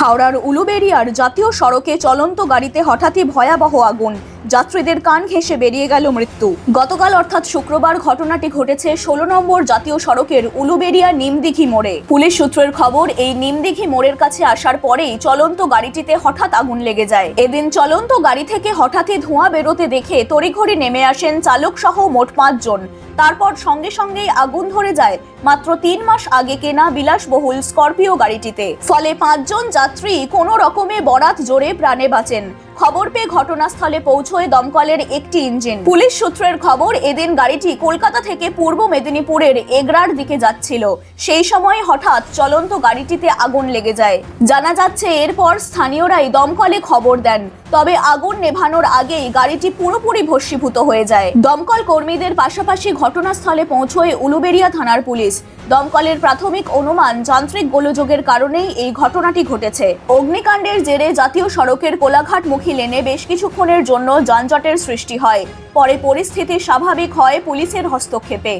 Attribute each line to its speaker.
Speaker 1: হাওড়ার উলুবেড়িয়ার জাতীয় সড়কে চলন্ত গাড়িতে হঠাৎই ভয়াবহ আগুন। যাত্রীদের কান ঘেঁষে বেরিয়ে গেল মৃত্যু। গতকাল অর্থাৎ শুক্রবার ঘটনাটি ঘটেছে ষোলো নম্বর জাতীয় সড়কের উলুবেড়িয়া নিমদিঘি মোড়ে। পুলিশ সূত্রের খবর, এই নিমদিঘি মোড়ের কাছে আসার পরেই চলন্ত গাড়িটিতে হঠাৎ আগুন লেগে যায়। এদিন চলন্ত গাড়ি থেকে হঠাৎই ধোঁয়া বেরোতে দেখে তড়িঘড়ি নেমে আসেন চালক সহ মোট পাঁচজন। তারপর সঙ্গে সঙ্গেই আগুন ধরে যায় মাত্র তিন মাস আগে কেনা বিলাসবহুল স্করপিও গাড়িটিতে। ফলে পাঁচজন যাত্রী কোনো রকমে বরাত জোরে প্রাণে বাঁচেন। খবর পেয়ে ঘটনাস্থলে পৌঁছয় দমকলের একটি ইঞ্জিন। পুলিশ সূত্রের খবর, এদিন গাড়িটি কলকাতা থেকে পূর্ব মেদিনীপুরের এগরার দিকে যাচ্ছিল। সেই সময় হঠাৎ চলন্ত গাড়িটিতে আগুন লেগে যায়। জানা যাচ্ছে, এরপর স্থানীয়রাই দমকলে খবর দেন। তবে আগুন নেভানোর আগেই গাড়িটি পুরোপুরি ভস্মীভূত হয়ে যায়। দমকল কর্মীদের পাশাপাশি ঘটনাস্থলে পৌঁছয় উলুবেড়িয়া থানার পুলিশ। দমকলের প্রাথমিক অনুমান যান্ত্রিক গোলযোগের কারণেই এই ঘটনাটি ঘটেছে। অগ্নিকাণ্ডের জেরে জাতীয় সড়কের কোলাঘাটমুখী লেনে বেশ কিছুক্ষণের জন্য যানজটের সৃষ্টি হয়। পরে পরিস্থিতি স্বাভাবিক হয় পুলিশের হস্তক্ষেপে।